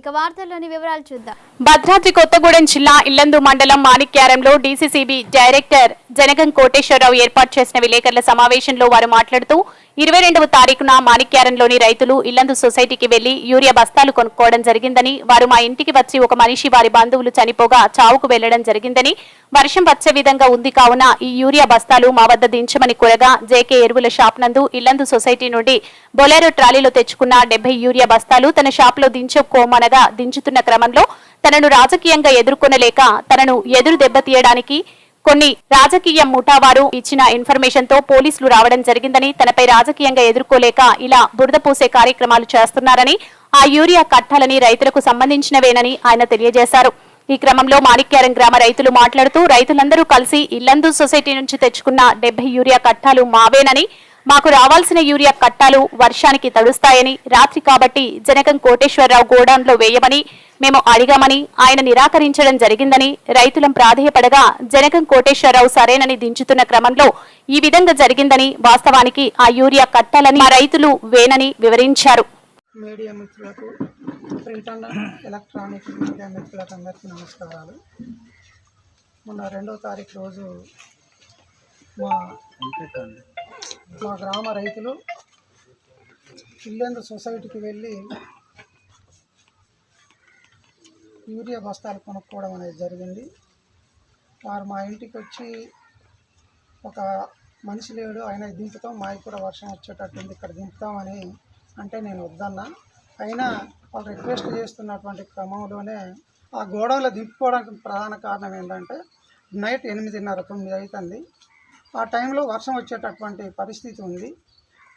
ఇక వార్తల్లోని వివరాలు చూద్దాం. భద్రాద్రి కొత్తగూడెం జిల్లా ఇల్లందు మండలం మాణిక్యారంలో డీసీసీబీ డైరెక్టర్ జనగం కోటేశ్వరరావు ఏర్పాటు చేసిన విలేకరుల సమావేశంలో వారు మాట్లాడుతూ ఇరవై రెండవ తారీఖున మాణిక్యారంలోని రైతులు ఇల్లందు సొసైటీకి వెళ్ళి యూరియా బస్తాలు కొనుక్కోవడం జరిగిందని వారు మా ఇంటికి వచ్చి ఒక మనిషి వారి బంధువులు చనిపోగా చావుకు వెళ్ళడం జరిగిందని వర్షం వచ్చే విధంగా ఉంది కావున ఈ యూరియా బస్తాలు మా వద్ద దించమని కోరగా జేకే ఎరువుల షాప్ నందు ఇల్లందు సొసైటీ నుండి బొలేరో ట్రాలీలో తెచ్చుకున్న డెబ్బై యూరియా బస్తాలు తన షాప్లో దించుకోమనగా దించుతున్న క్రమంలో తనను రాజకీయంగా ఎదుర్కొనలేక తనను ఎదురు దెబ్బతీయడానికి కొన్ని రాజకీయ ముఠావారు ఇచ్చిన ఇన్ఫర్మేషన్తో పోలీసులు రావడం జరిగిందని తనపై రాజకీయంగా ఎదుర్కోలేక ఇలా బురద పూసే కార్యక్రమాలు చేస్తున్నారని ఆ యూరియా కట్టాలని రైతులకు సంబంధించినవేనని ఆయన తెలియజేశారు. ఈ క్రమంలో మాణిక్యారం గ్రామ రైతులు మాట్లాడుతూ రైతులందరూ కలిసి ఇల్లందు సొసైటీ నుంచి తెచ్చుకున్న డెబ్బై యూరియా కట్టాలు మావేనని మాకు రావాల్సిన యూరియా కట్టాలు వర్షానికి తడుస్తాయని రాత్రి కాబట్టి జనకం కోటేశ్వరరావు గోడౌన్లో వేయమని మేము అడిగామని ఆయన నిరాకరించడం జరిగిందని రైతులం ప్రాధేయపడగా జనకం కోటేశ్వరరావు సరేనని దించుతున్న క్రమంలో ఈ విధంగా జరిగిందని వాస్తవానికి ఆ యూరియా కట్టాలని మా రైతులు వేనని వివరించారు. మీడియా మిత్రులకు ప్రింట్ అండ్ ఎలక్ట్రానిక్ మీడియా మిత్రులకు అందరికీ నమస్కారాలు. మొన్న రెండో తారీఖు రోజు మా మా గ్రామ రైతులు ఇల్లెందు సొసైటీకి వెళ్ళి యూరియా బస్తాలు కొనుక్కోవడం అనేది జరిగింది. వారు మా ఇంటికి వచ్చి ఒక మనిషి లేడు ఆయన దింపుతాం మాకు కూడా వర్షం వచ్చేటట్టుంది ఇక్కడ దింపుతామని అంటే నేను వద్దన్నా. అయినా వాళ్ళు రిక్వెస్ట్ చేస్తున్నటువంటి క్రమంలోనే ఆ గోడవలో దింపుకోవడానికి ప్రధాన కారణం ఏంటంటే నైట్ ఎనిమిదిన్నర తొమ్మిది అవుతుంది. ఆ టైంలో వర్షం వచ్చేటటువంటి పరిస్థితి ఉంది.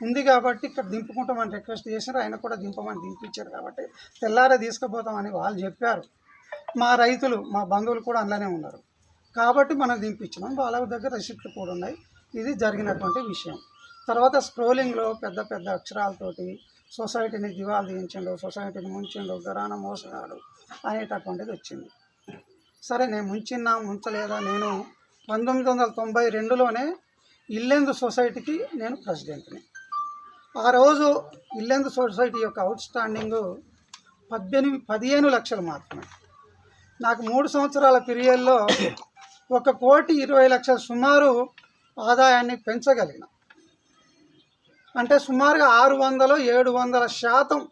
ఉంది కాబట్టి ఇక్కడ దింపుకుంటామని రిక్వెస్ట్ చేశారు. ఆయన కూడా దింపమని దింపించారు కాబట్టి తెల్లారే తీసుకుపోతామని వాళ్ళు చెప్పారు. మా రైతులు మా బంధువులు కూడా అందులోనే ఉన్నారు. కాబట్టి మనం దింపించినాం. వాళ్ళ దగ్గర రిసిప్ట్లు కూడా ఉన్నాయి. ఇది జరిగినటువంటి విషయం. తర్వాత స్క్రోలింగ్లో పెద్ద పెద్ద అక్షరాలతోటి సొసైటీని దివాలు తీయించండు సొసైటీని ముంచిండు గరాన మోసగాడు అనేటటువంటిది వచ్చింది. సరే నేను ముంచిన్నా ముంచలేదా? నేను పంతొమ్మిది వందల తొంభై రెండులోనే ఇల్లెందు సొసైటీకి నేను ప్రెసిడెంట్ని. ఆ రోజు ఇల్లెందు సొసైటీ యొక్క అవుట్ స్టాండింగ్ పద్దెనిమిది పదిహేను లక్షలు మాత్రమే. నాకు మూడు సంవత్సరాల పీరియడ్లో ఒక కోటి ఇరవై లక్షల సుమారు ఆదాయాన్ని పెంచగలిగిన. అంటే సుమారుగా ఆరు వందలు ఏడు వందల శాతం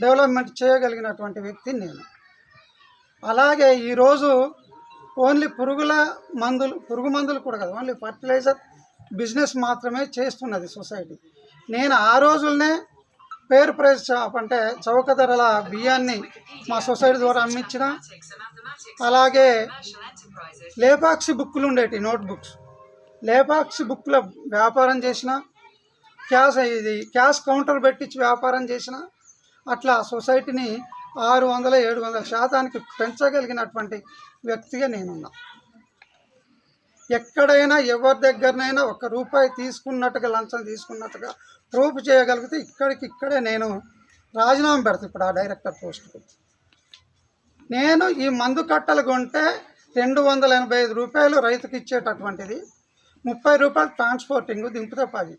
డెవలప్మెంట్ చేయగలిగినటువంటి వ్యక్తి నేను. అలాగే ఈరోజు ఓన్లీ పురుగుల మందులు పురుగు మందులు కూడా కాదు ఓన్లీ ఫర్టిలైజర్ బిజినెస్ మాత్రమే చేస్తున్నది సొసైటీ. నేను ఆ రోజులనే పేరు ప్రైస్ షాప్ అంటే చౌక ధరల బియ్యాన్ని మా సొసైటీ ద్వారా అమ్మించిన అలాగే లేపాక్షి బుక్కులు ఉండేటి నోట్బుక్స్. లేపాక్షి బుక్ల వ్యాపారం చేసిన క్యాష్ ఇది క్యాష్ కౌంటర్ పెట్టించి వ్యాపారం చేసిన అట్లా సొసైటీని ఆరు వందల ఏడు వందల శాతానికి పెంచగలిగినటువంటి వ్యక్తిగా నేనున్నా. ఎక్కడైనా ఎవరి దగ్గరనైనా ఒక రూపాయి తీసుకున్నట్టుగా లంచం తీసుకున్నట్టుగా ప్రూఫ్ చేయగలిగితే ఇక్కడికి ఇక్కడే నేను రాజీనామా పెడతాను ఇప్పుడు ఆ డైరెక్టర్ పోస్ట్కి. నేను ఈ మందు కట్టలు కొంటే రెండు వందల ఎనభై ఐదు రూపాయలు రైతుకి ఇచ్చేటటువంటిది ముప్పై రూపాయలు ట్రాన్స్పోర్టింగ్ దింపుతో పది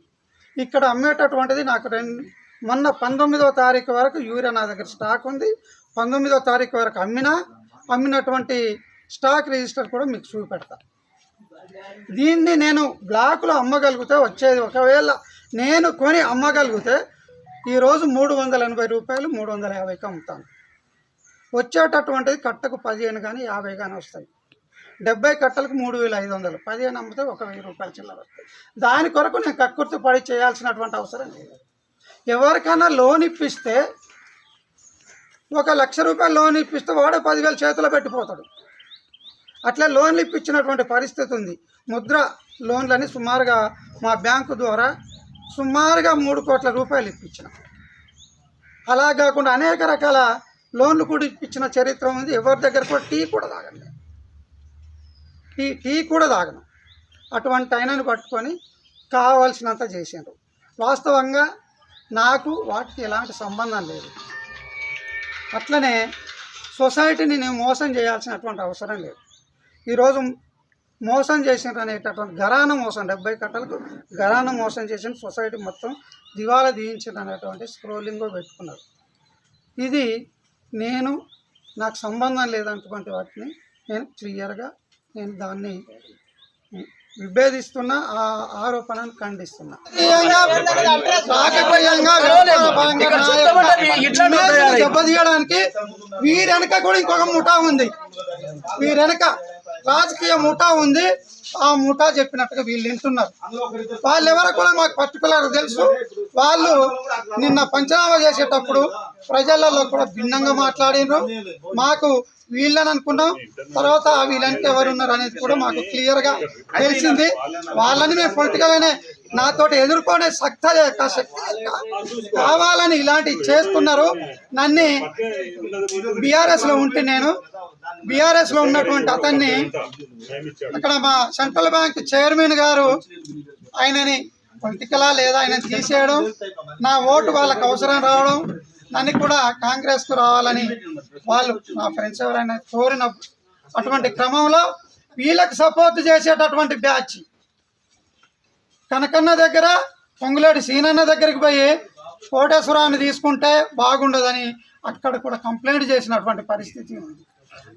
ఇక్కడ అమ్మేటటువంటిది నాకు రెండు మొన్న పంతొమ్మిదవ తారీఖు వరకు యూరియా నా దగ్గర స్టాక్ ఉంది. పంతొమ్మిదవ తారీఖు వరకు అమ్మినా అమ్మినటువంటి స్టాక్ రిజిస్టర్ కూడా మీకు చూపెడతా. దీన్ని నేను బ్లాక్లో అమ్మగలిగితే వచ్చేది ఒకవేళ నేను కొని అమ్మగలిగితే ఈరోజు మూడు వందల ఎనభై రూపాయలు మూడు వందల యాభైకి అమ్ముతాను. వచ్చేటటువంటిది కట్టకు పదిహేను కానీ యాభై కానీ వస్తాయి. డెబ్బై కట్టలకు మూడు వేల ఐదు వందలు. పదిహేను అమ్మితే ఒక వెయ్యి రూపాయలు చిల్లర వస్తాయి. దాని కొరకు నేను కక్కుర్తి పడి చేయాల్సినటువంటి అవసరం లేదు. ఎవరికైనా లోన్ ఇప్పిస్తే ఒక లక్ష రూపాయలు లోన్ ఇప్పిస్తే వాడే పదివేలు చేతిలో పెట్టిపోతాడు. అట్లా లోన్లు ఇప్పించినటువంటి పరిస్థితి ఉంది. ముద్ర లోన్లని సుమారుగా మా బ్యాంకు ద్వారా సుమారుగా మూడు కోట్ల రూపాయలు ఇప్పించిన. అలా కాకుండా అనేక రకాల లోన్లు కూడా ఇప్పించిన చరిత్ర ఉంది. ఎవరి దగ్గర కూడా టీ కూడా తాగండి టీ టీ కూడా తాగను. అటువంటి ఆయనను పట్టుకొని కావాల్సినంత చేసిండ్రు వాస్తవంగా నాకు వాటికి ఎలాంటి సంబంధం లేదు. అట్లనే సొసైటీని నేను మోసం చేయాల్సినటువంటి అవసరం లేదు. ఈరోజు మోసం చేసిన అనేటటువంటి గరాన మోసం డెబ్బై కట్టలకు గరాన మోసం చేసిన సొసైటీ మొత్తం దివాలా దీయించిన అనేటువంటి స్క్రోలింగ్ పెట్టుకున్నారు. ఇది నేను నాకు సంబంధం లేనటువంటి వాటిని నేను క్లియర్గా నేను దాన్ని విభేదిస్తున్నా ఆ ఆరోపణను ఖండిస్తున్నా. దెబ్బతీయడానికి వీరెనక కూడా ఇంకొక ముఠా ఉంది. వీరెనక రాజకీయ ముఠా ఉంది. ఆ ముఠా చెప్పినట్టుగా వీళ్ళు వింటున్నారు. వాళ్ళు ఎవరో కూడా మాకు పర్టికులర్ తెలుసు. వాళ్ళు నిన్న పంచనామా చేసేటప్పుడు ప్రజలలో కూడా భిన్నంగా మాట్లాడినారు మాకు వీళ్ళని అనుకున్నాం. తర్వాత వీళ్ళంటే ఎవరు ఉన్నారు అనేది కూడా మాకు క్లియర్గా తెలిసింది. వాళ్ళని మేము పొలిటికల్ నాతో నాతోటి ఎదుర్కొనే శక్త లేక శక్తి లేక కావాలని ఇలాంటివి చేస్తున్నారు. నన్ను బీఆర్ఎస్లో ఉంటే నేను బీఆర్ఎస్లో ఉన్నటువంటి అతన్ని అక్కడ మా సెంట్రల్ బ్యాంక్ చైర్మన్ గారు ఆయనని పొలిటికలా లేదా ఆయన తీసేయడం నా ఓటు వాళ్ళకు అవసరం రావడం నన్ను కూడా కాంగ్రెస్కు రావాలని వాళ్ళు నా ఫ్రెండ్స్ ఎవరైనా కోరిన అటువంటి క్రమంలో వీళ్ళకి సపోర్ట్ చేసేటటువంటి బ్యాచ్ కనకన్న దగ్గర పొంగులేటి సీనన్న దగ్గరికి పోయి కోటేశ్వరాన్ని తీసుకుంటే బాగుండదని అక్కడ కూడా కంప్లైంట్ చేసినటువంటి పరిస్థితి ఉంది.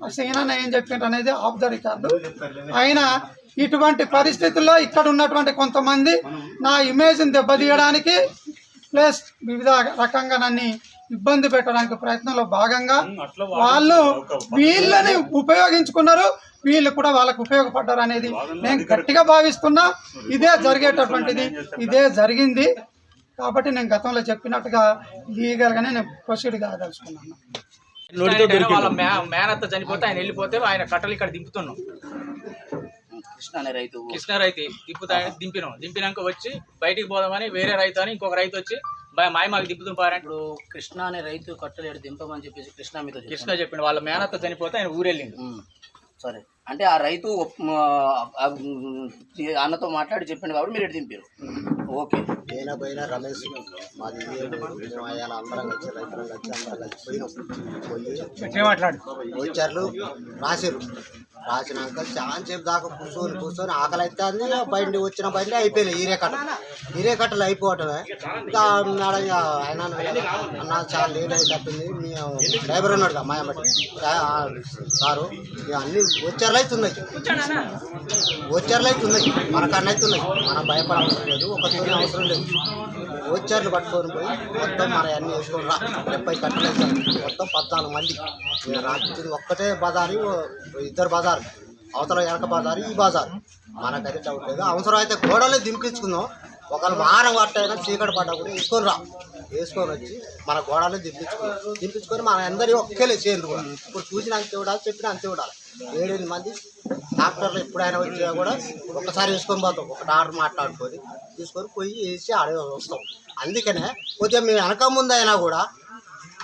ఆ సీనన్న ఏం చెప్పిండ్రు అనేది ఆఫ్ ద రికార్డు ఆయన ఇటువంటి పరిస్థితుల్లో ఇక్కడ ఉన్నటువంటి కొంతమంది నా ఇమేజ్ని దెబ్బతీయడానికి ప్లస్ వివిధ రకంగా నన్ను ఇబ్బంది పెట్టడానికి ప్రయత్నంలో భాగంగా వాళ్ళు వీళ్ళని ఉపయోగించుకున్నారు. వీళ్ళు కూడా వాళ్ళకు ఉపయోగపడ్డారు అనేది నేను గట్టిగా భావిస్తున్నా. ఇదే జరిగేటటువంటిది ఇదే జరిగింది. కాబట్టి నేను గతంలో చెప్పినట్టుగా లీగల్గానే నేను ప్రొసీడ్ కాదలుచుకున్నాను. వాళ్ళ మేనత్త చనిపోతే ఆయన వెళ్ళిపోతే ఆయన కట్టలు ఇక్కడ దింపుతున్నాం. కృష్ణ రైతు. కృష్ణ రైతు దింపుతా దింపినాం. దింపినాక వచ్చి బయటికి పోదామని వేరే రైతు అని ఇంకొక రైతు వచ్చి "బా- మాయ మాకు దింపుతాం పారంటే ఇప్పుడు కృష్ణ అనే రైతు కట్టలేడు దింపమని చెప్పేసి కృష్ణ మీతో చెప్పాడు. కృష్ణ చెప్పిండు వాళ్ళ మేనత్త చనిపోతే ఆయన ఊరెళ్ళిండు. సరే. అంటే ఆ రైతు అన్నతో మాట్లాడి చెప్పిండు కాబట్టి మీరు ఇటు దింపారు. ఓకే. నేను పోయినా రమేష్ మాది అందరం కలిసి రైతులం కలిసి అందరం కలిసి పోయినాం పోయి వచ్చారు. రాసిరు రాసినాక చాలా సేపు దాకా కూర్చొని కూర్చొని ఆకలి అవుతుంది బండి వచ్చిన బండి అయిపోయినాయి ఈరే కట్ట ఈరే కట్టలు అయిపోవటమే. ఇంకా ఆయన అన్న చాలా లేట్ అయిపోతుంది మీ డ్రైవర్ ఉన్నాడు మా అమ్మటి సారు. ఇక అన్ని వచ్చారులు అవుతున్నాయి వచ్చారులు అవుతున్నాయి మన కన్నా అవుతున్నాయి మనం భయపడవసరం లేదు ఒక అవసరం లేదు. వచ్చారులు పట్టుకొని పోయి మొత్తం మన అన్ని వేసుకొని రా. డెబ్బై కట్టలు మొత్తం పద్నాలుగు మంది. రాత్రి ఒక్కటే బజారు ఇద్దరు బజారు. అవతల వెనక బజారు ఈ బజారు. మనకైతే డౌట్ లేదు. అవసరం అయితే గోడలే దింపించుకుందాం ఒకళ్ళు వారం పట్టైనా చీకటి పడ్డా కూడా వేసుకొని రా. వేసుకొని వచ్చి మన గోడలు దింపించుకో. దింపించుకొని మన అందరి ఒక్కేలే చేయండి కూడా. ఇప్పుడు చూసిన అంతే ఉండాలి చెప్పిన అంతే ఉండాలి. ఏడెనిమిది మంది డాక్టర్లు ఎప్పుడైనా వచ్చినా కూడా ఒకసారి వేసుకొని పోతాం. ఒక డాక్టర్ మాట్లాడుకొని తీసుకొని పోయి వేసి ఆడే వస్తాం. అందుకనే కొద్దిగా మేము వెనక ముందు అయినా కూడా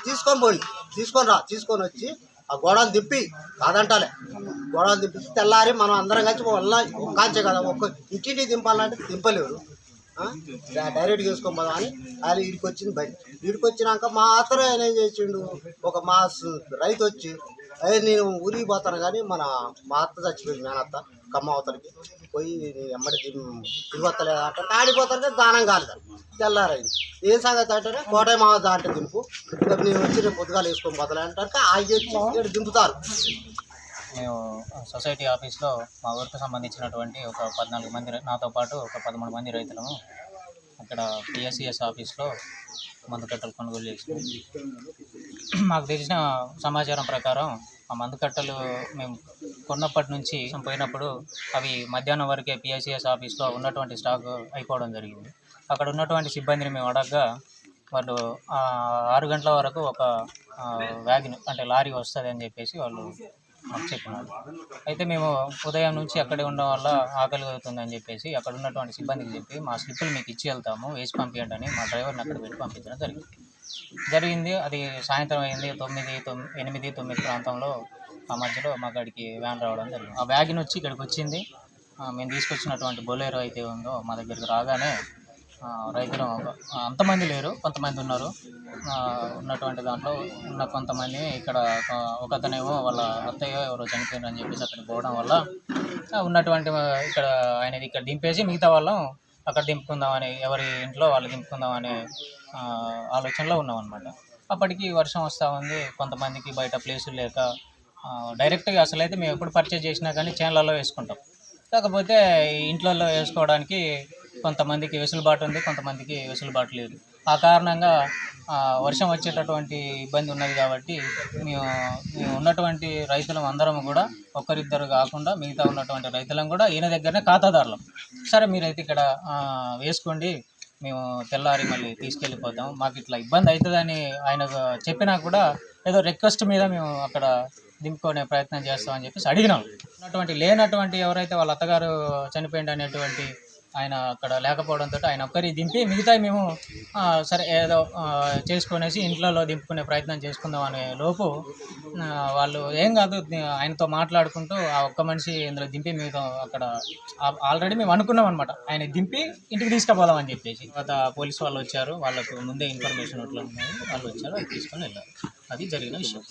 తీసుకొని పోండి. తీసుకొని రా. తీసుకొని వచ్చి ఆ గోడలు తిప్పి కాదంటాలే. గోడలు తిప్పి తెల్లారి మనం అందరం కలిసి వల్ల ఒక్కాంచే కదా. ఒక్క ఇంటింటికి దింపాలంటే దింపలేరు. డైరెక్ట్ చేసుకొని పోదాం అని ఆయన వచ్చింది బయట. ఇడికి వచ్చినాక మా అతను ఆయన ఏం చేసిండు? ఒక మా రైతు వచ్చి అదే నేను ఊరికి పోతాను కానీ మన మా అత్త చచ్చిపోయింది మేనత్త కమ్మ అవతలకి. పోయి ఎమ్మడి తిరిగి అంటే ఆడిపోతాను దానం కాలేదు. తెల్లారైంది. ఏం సంగతి అంటే కోటయ్య మావ దాంట్లో దింపు. ఇక నేను వచ్చి రేపు పొద్దుగాలు వేసుకొని పోతలే అంటారు. ఆగి వచ్చి దింపుతారు. మేము సొసైటీ ఆఫీస్లో మా ఊరికి సంబంధించినటువంటి ఒక పద్నాలుగు మంది రై- నాతో పాటు ఒక పదమూడు మంది రైతులము అక్కడ పిఎస్సిఎస్ ఆఫీస్లో మందు కట్టలు కొనుగోలు చేసినాం. మాకు తెలిసిన సమాచారం ప్రకారం ఆ మందు కట్టలు మేము కొన్నప్పటి నుంచి పోయినప్పుడు అవి మధ్యాహ్నం వరకే పిఎస్సిఎస్ ఆఫీస్లో ఉన్నటువంటి స్టాక్ అయిపోవడం జరిగింది. అక్కడ ఉన్నటువంటి సిబ్బందిని మేము అడగగా వాళ్ళు ఆరు గంటల వరకు ఒక వ్యాగన్ అంటే లారీ వస్తుంది అని చెప్పేసి వాళ్ళు మాకు చెప్పినారు. అయితే మేము ఉదయం నుంచి అక్కడే ఉండడం వల్ల ఆకలి అవుతుందని చెప్పేసి అక్కడ ఉన్నటువంటి సిబ్బందికి చెప్పి మా స్లిప్పులు మీకు ఇచ్చి వెళ్తాము వేసి పంపించండి అని మా డ్రైవర్ని అక్కడ పెట్టి పంపించడం జరిగింది. జరిగింది అది సాయంత్రం అయింది తొమ్మిది తొమ్మిది ఎనిమిది తొమ్మిది ప్రాంతంలో ఆ మధ్యలో మా గడికి వ్యాన్ రావడం జరిగింది. ఆ వ్యాగిన్ వచ్చి ఇక్కడికి వచ్చింది. మేము తీసుకొచ్చినటువంటి బొలేరో అయితే ఉందో మా దగ్గరికి రాగానే రైతులు అంతమంది లేరు కొంతమంది ఉన్నారు. ఉన్నటువంటి దాంట్లో ఉన్న కొంతమంది ఇక్కడ ఒక ఒకతనేమో వాళ్ళ అత్తయ్య ఎవరో చనిపోయినారు అని చెప్పేసి అక్కడికి పోవడం వల్ల ఉన్నటువంటి ఇక్కడ ఆయనది ఇక్కడ దింపేసి మిగతా వాళ్ళం అక్కడ దింపుకుందామని ఎవరి ఇంట్లో వాళ్ళు దింపుకుందామనే ఆలోచనలో ఉన్నాం అనమాట అప్పటికి వర్షం వస్తూ ఉంది కొంతమందికి బయట ప్లేసులు లేక డైరెక్ట్గా అసలు అయితే మేము ఎప్పుడు పర్చేజ్ చేసినా కానీ చేన్లలో వేసుకుంటాం. కాకపోతే ఇంట్లలో వేసుకోవడానికి కొంతమందికి వెసులుబాటు ఉంది కొంతమందికి వెసులుబాటు లేదు. ఆ కారణంగా వర్షం వచ్చేటటువంటి ఇబ్బంది ఉన్నది కాబట్టి మేము ఉన్నటువంటి రైతులం అందరం కూడా ఒక్కరిద్దరు కాకుండా మిగతా ఉన్నటువంటి రైతులం కూడా ఈయన దగ్గరనే ఖాతాదారులం. సరే మీరైతే ఇక్కడ వేసుకోండి. మేము తెల్లారి మళ్ళీ తీసుకెళ్ళిపోతాం. మాకు ఇట్లా ఇబ్బంది అవుతుందని ఆయన చెప్పినా కూడా ఏదో రిక్వెస్ట్ మీద మేము అక్కడ దింపుకునే ప్రయత్నం చేస్తామని చెప్పేసి అడిగినాం. ఉన్నటువంటి లేనటువంటి ఎవరైతే వాళ్ళ అత్తగారు చనిపోయింది అనేటువంటి ఆయన అక్కడ లేకపోవడంతో ఆయన ఒక్కరి దింపి మిగతా మేము సరే ఏదో చేసుకునేసి ఇంట్లో దింపుకునే ప్రయత్నం చేసుకుందాం అనే లోపు వాళ్ళు ఏం కాదు ఆయనతో మాట్లాడుకుంటూ ఆ ఒక్క మనిషి ఇందులో దింపి మిగతా అక్కడ ఆల్రెడీ మేము అనుకున్నాం అనమాట ఆయన దింపి ఇంటికి తీసుకుపోదాం అని చెప్పేసి. తర్వాత పోలీస్ వాళ్ళు వచ్చారు. వాళ్ళకు ముందే ఇన్ఫర్మేషన్ అట్లా వాళ్ళు వచ్చారు అది తీసుకొని వెళ్ళారు. అది జరిగిన విషయం.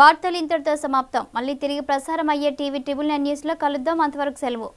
వార్తలు ఇంతటితో సమాప్తం. మళ్ళీ తిరిగి ప్రసారం అయ్యే టీవీ ట్రిబుల్ నైన్ న్యూస్లో కలుద్దాం. అంతవరకు సెలవు.